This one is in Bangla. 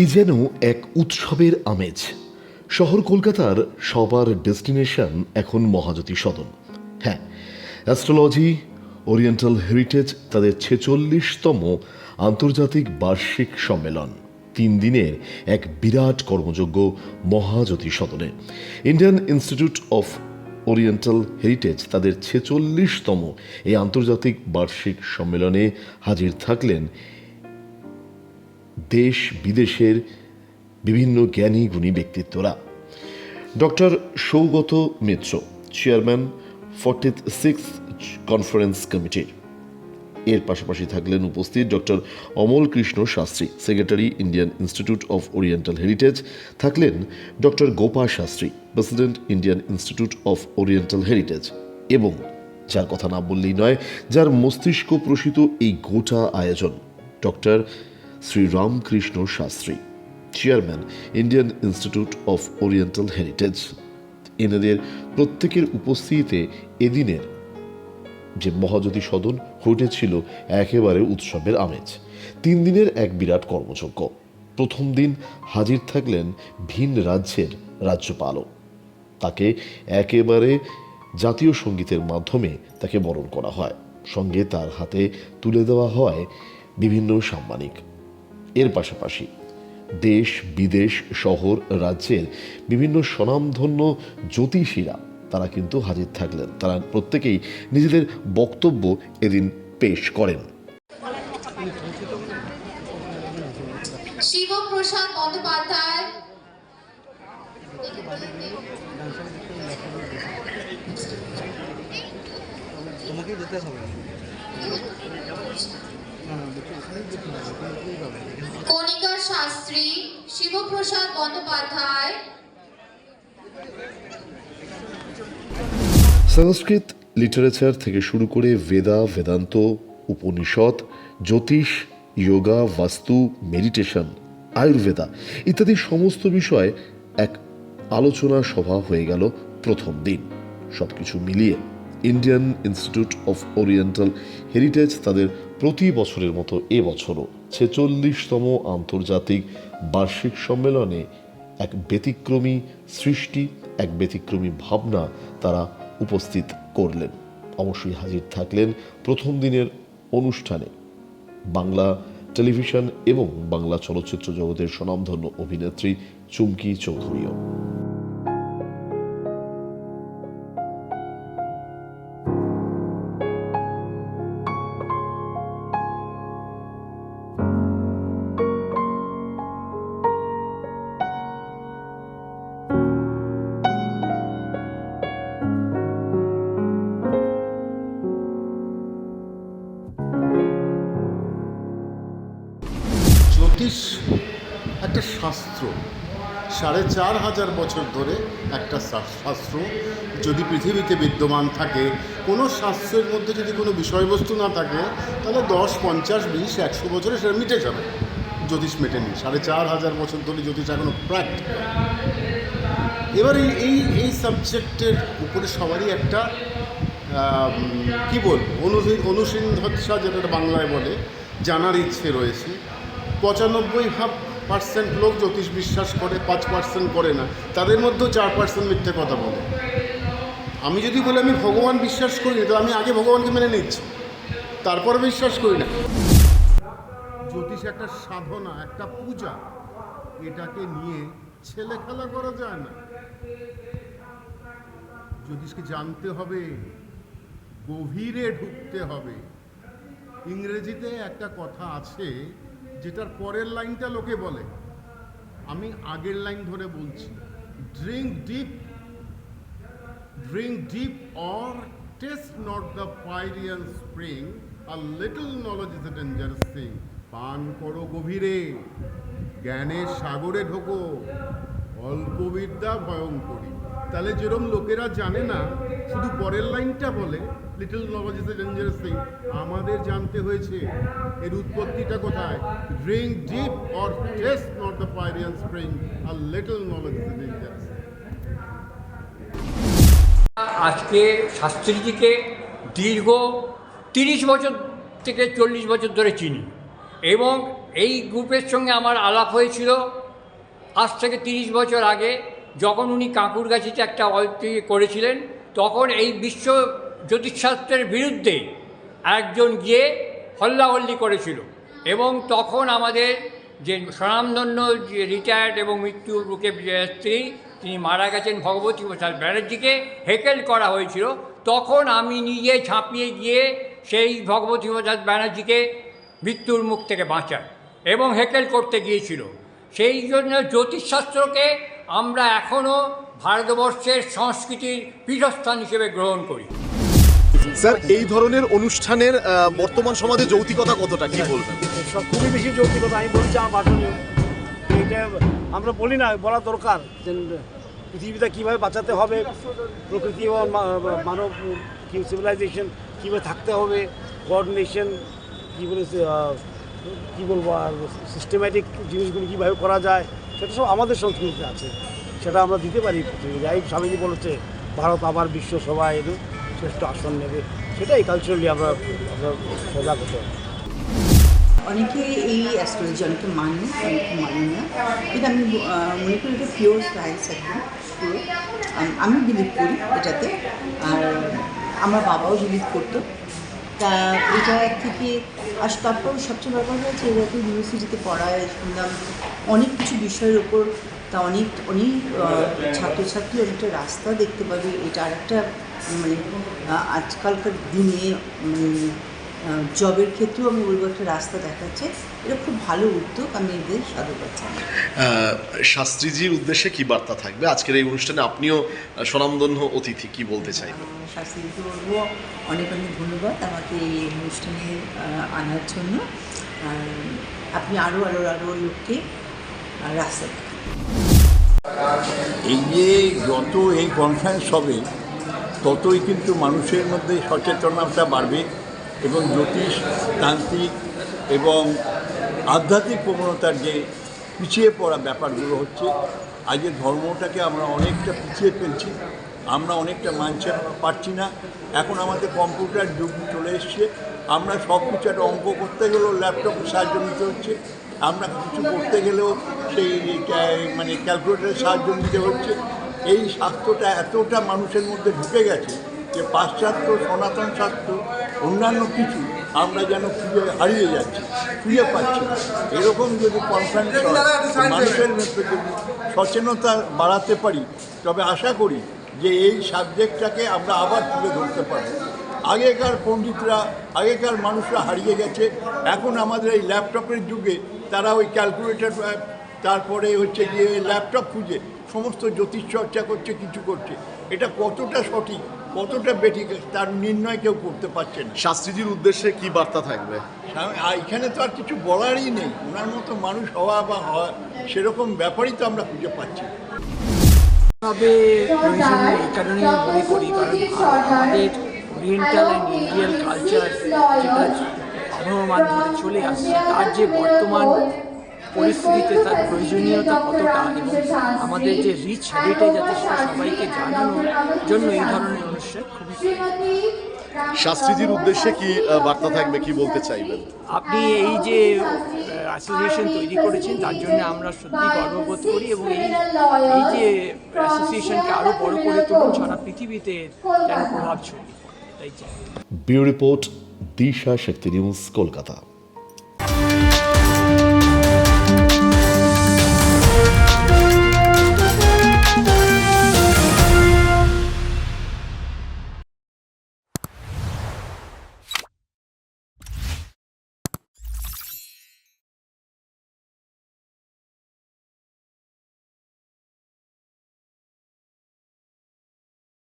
এই যেন এক উৎসবের আমেজ। শহর কলকাতার সবার ডেস্টিনেশন এখন মহাজ্যোতি সদন। হ্যাঁ অ্যাস্ট্রোলজি, ওরিয়েন্টাল হেরিটেজ, তাদের ছেচল্লিশতম আন্তর্জাতিক বার্ষিক সম্মেলন। তিন দিনের এক বিরাট কর্মযোগ্য মহাজ্যোতি সদনে। Indian Institute of Oriental Heritage তাদের ছেচল্লিশতম এই আন্তর্জাতিক বার্ষিক সম্মেলনে হাজির থাকলেন দেশ বিদেশের বিভিন্ন জ্ঞানী গুণী ব্যক্তিত্বরা। Doctor Saugata Mitra, chairman fortieth six conference কমিটির এর পাশাপাশি থাকলেন উপস্থিত doctor Amal Krishna Shastri, secretary Indian Institute of Oriental Heritage. থাকলেন doctor Gopa Shastri, president Indian Institute of Oriental Heritage. এবং যার কথা না বললেই নয়, যার মস্তিষ্ক প্রসিত এই গোটা আয়োজন, doctor Shri Ramakrishna Shastri, chairman, Indian Institute of Oriental Heritage. এনাদের প্রত্যেকের উপস্থিতিতে এদিনের যে মহাজ্যোতি সদন ঘটেছিল একেবারে উৎসবের আমেজ। তিন দিনের এক বিরাট কর্মযজ্ঞ। প্রথম দিন হাজির থাকলেন ভিন রাজ্যের রাজ্যপালও তাকে একেবারে জাতীয় সঙ্গীতের মাধ্যমে তাকে বরণ করা হয়। সঙ্গে তার হাতে তুলে দেওয়া হয় বিভিন্ন সাম্মানিক এর পাশাপাশি দেশ বিদেশ শহর রাজ্যের বিভিন্ন স্বনামধন্য জ্যোতিষীরা তারা কিন্তু হাজির থাকলেন। তারা প্রত্যেকেই নিজেদের বক্তব্য এদিন পেশ করেন। শিবপ্রসাদ বন্দ্যোপাধ্যায়। তোমাকেই যেতে হবে। কণিকা শাস্ত্রী শিবপ্রসাদ বন্দ্যোপাধ্যায়। সংস্কৃত লিটারেচার থেকে শুরু করে বেদা, বেদান্ত, উপনিষদ, জ্যোতিষ, যোগা, বাস্তু, মেডিটেশন, আয়ুর্বেদা ইত্যাদি সমস্ত বিষয়ে এক আলোচনা সভা হয়ে গেল প্রথম দিন। সব কিছু মিলিয়ে Indian Institute of Oriental Heritage তাদের প্রতি বছরের মতো এবছরও ছেচল্লিশতম আন্তর্জাতিক বার্ষিক সম্মেলনে এক ব্যতিক্রমী সৃষ্টি, এক ব্যতিক্রমী ভাবনা তারা উপস্থিত করলেন। অবশ্যই হাজির থাকলেন প্রথম দিনের অনুষ্ঠানে। বাংলা টেলিভিশন এবং বাংলা চলচ্চিত্র জগতের স্বনামধন্য অভিনেত্রী চুমকি চৌধুরীও। জ্যোতিষ একটা শাস্ত্র। সাড়ে চার হাজার বছর ধরে একটা শাস্ত্র। যদি পৃথিবীতে বিদ্যমান থাকে, কোনো শাস্ত্রের মধ্যে যদি কোনো বিষয়বস্তু না থাকে, তাহলে দশ, পঞ্চাশ, বিশ, একশো বছরে সেটা মিটে যাবে। জ্যোতিষ মেটেনি। সাড়ে চার হাজার বছর ধরে জ্যোতিষ এখনও প্র্যাকটিক্যাল এবার এই এই এই সাবজেক্টের উপরে সবারই একটা কি বলব? অনুসিন্ধৎসা যেটা বাংলায় বলে, জানার ইচ্ছে রয়েছে। পঁচানব্বই ভাব পার্সেন্ট লোক জ্যোতিষ বিশ্বাস করে, পাঁচ পার্সেন্ট করে না। তাদের মধ্যেও চার পার্সেন্ট মিথ্যে কথা বলে। আমি যদি বলি আমি ভগবান বিশ্বাস করি তো আমি আগে ভগবানকে মেনে নিচ্ছি। তারপর বিশ্বাস করি না। জ্যোতিষ একটা সাধনা, একটা পূজা। এটাকে নিয়ে ছেলে খেলা করা যায় না। জ্যোতিষকে জানতে হবে, গভীরে ঢুকতে হবে। ইংরেজিতে একটা কথা আছে যেটার পরের লাইনটা লোকে বলে। আমি আগের লাইন ধরে বলছি drink deep drink deep or taste not the Pierian spring R little knowledge is a dangerous thing পান করো গভীরে, জ্ঞানের সাগরে ঢোকো অল্প বিদ্যা ভয়ঙ্করী। তাহলে যেরম লোকেরা জানে না, শুধু পরের লাইনটা বলে, little knowledge is a dangerous thing. আমাদের জানতে হয়েছে, এর উৎপত্তিটা কোথায়? Drink deep or taste not the Pierian spring R little knowledge is a dangerous আজকে শাস্ত্রীজিকে দীর্ঘ তিরিশ বছর থেকে চল্লিশ বছর ধরে চিনি। এবং এই গ্রুপের সঙ্গে আমার আলাপ হয়েছিল আজ থেকে তিরিশ বছর আগে। যখন উনি কাঁকুরগাছিতে একটা অল্পি করেছিলেন, তখন এই বিশ্ব জ্যোতিষশাস্ত্রের বিরুদ্ধে একজন গিয়ে হল্লাহল্লি করেছিল। এবং তখন আমাদের যে স্বনামধন্য যে রিটায়ার্ড এবং মৃত্যুর বুকে যে স্ত্রী, তিনি মারা গেছেন ভগবতী প্রসাদ ব্যানার্জিকে, হেকেল করা হয়েছিল। তখন আমি নিজে ঝাঁপিয়ে গিয়ে সেই ভগবতী প্রসাদ ব্যানার্জিকে মৃত্যুর মুখ থেকে বাঁচাই এবং হেকেল করতে গিয়েছিল। সেই জন্য জ্যোতিষশাস্ত্রকে আমরা এখনও ভারতবর্ষের সংস্কৃতির পীঠস্থান হিসেবে গ্রহণ করি। স্যার এই ধরনের অনুষ্ঠানের বর্তমান সমাজে যৌতিকতা কতটা কি বলবেন? সব খুবই বেশি যৌক্তিকতা আমি বলছি আমার এটা আমরা বলি না বলা দরকার যে পৃথিবীটা কীভাবে বাঁচাতে হবে প্রকৃতি এবং মা- মানব কি সিভিলাইজেশন কীভাবে থাকতে হবে কোঅর্ডিনেশন কী বলে কী বলব আর সিস্টেম্যাটিক জিনিসগুলো কীভাবে করা যায় সেটা সব আমাদের সংস্কৃতিতে আছে। সেটা আমরা দিতে পারি যাই স্বামীজি বলেছে, ভারত আবার বিশ্ব সভায় শ্রেষ্ঠ আসন নেবে। সেটাই কালচারালি আমরা আমরা সজাগ হতে হবে। অনেকে এই অ্যাস্ট্রোলজি অনেকে মানে অনেকে মানে না। কিন্তু আমি মনে করি এটা পিওর সায়েন্স একদম আমি বিলিভ করি এটাতে। আর আমার বাবাও বিলিভ করতো। তা এটা থেকে আর তারপর সবচেয়ে ব্যাপার হয়েছে এরা তো ইউনিভার্সিটিতে পড়ায় শুনলাম অনেক কিছু বিষয়ের ওপর তা অনেক অনেক ছাত্রছাত্রী অনেকটা রাস্তা দেখতে পাবে। এটা আরেকটা মানে আজকালকার দিনে মানে জবের ক্ষেত্রেও আমি বলব একটা রাস্তা দেখাচ্ছে। এটা খুব ভালো উদ্যোগ আমি এদের সাধুবাদ জানাই শাস্ত্রীজির উদ্দেশ্যে কি বার্তা থাকবে? আজকের এই অনুষ্ঠানে আপনিও স্বনামধন্য অতিথি কি বলতে চাইবেন? শাস্ত্রীকে বলব অনেক অনেক ধন্যবাদ আমাকে এই অনুষ্ঠানে আনার জন্য। আপনি আরও আরও আরও লোককে রাস্তা এই যে যত এই কনফারেন্স হবে ততই কিন্তু মানুষের মধ্যে সচেতনতা বাড়বে। এবং জ্যোতিষ, তান্ত্রিক এবং আধ্যাত্মিক প্রবণতার যে পিছিয়ে পড়া ব্যাপারগুলো হচ্ছে আজকে ধর্মটাকে আমরা অনেকটা পিছিয়ে ফেলছি, আমরা অনেকটা মানতে পারছি না। এখন আমাদের কম্পিউটার যুগ চলে এসছে, আমরা সব কিছু একটা অঙ্ক করতে গেলেও ল্যাপটপের সাহায্য নিতে হচ্ছে, আমরা কিছু করতে গেলেও সেই মানে ক্যালকুলেটারের সাহায্য নিতে হচ্ছে। এই শাস্ত্রটা এতটা মানুষের মধ্যে ঢুকে গেছে যে পাশ্চাত্য সনাতন শাস্ত্র, অন্যান্য কিছু আমরা যেন খুঁজে হারিয়ে যাচ্ছি, খুঁজে পাচ্ছি এরকম যদি কনফারেন্স মানুষের মধ্যে যদি সচেতনতা বাড়াতে পারি, তবে আশা করি যে এই সাবজেক্টটাকে আমরা আবার তুলে ধরতে পারব। আগেকার পণ্ডিতরা, আগেকার মানুষরা হারিয়ে গেছে। এখন আমাদের এই ল্যাপটপের যুগে তারা ওই ক্যালকুলেটর তারপরে হচ্ছে গিয়ে ল্যাপটপ খুঁজে, সমস্ত জ্যোতিষ চর্চা করছে, কিছু করছে। এটা কতটা সঠিক? কতটা বেঠিক তার নির্ণয় কেউ করতে পারছে না। শাস্ত্রীজির উদ্দেশ্যে কি বার্তা থাকবে? আর এখানে তো আর কিছু বলারই নেই। ওনার মতো মানুষ হওয়া বা হওয়া সেরকম ব্যাপারই তো আমরা খুঁজে পাচ্ছি। তবে এই কারণেই মনে করি কারণ আমাদের ওরিয়েন্টাল অ্যান্ড ইন্ডিয়ান কালচার যেটা চলে আসছে তার যে বর্তমান পরিস্থিতিতে তার প্রয়োজনীয়তা কতটা এবং আমাদের যে রিচ হেরিটেজ আছে সেটা সবাইকে জানানোর জন্য এই ধরনের অনুষ্ঠান খুবই শাস্ত্রীজির উদ্দেশ্যে কি বার্তা থাকবে? কি বলতে চাইবেন? আপনি এই যে অ্যাসোসিয়েশন তৈরি করেছেন তার জন্য আমরা সত্যি গর্ববোধ করি এবং এই এই যে অ্যাসোসিয়েশনকে আরও বড় করে তুলুন সারা পৃথিবীতে যেন প্রভাব ছড়িয়ে পড়ে এটাই চাই। Bureau report Disha Shakti news Kolkata.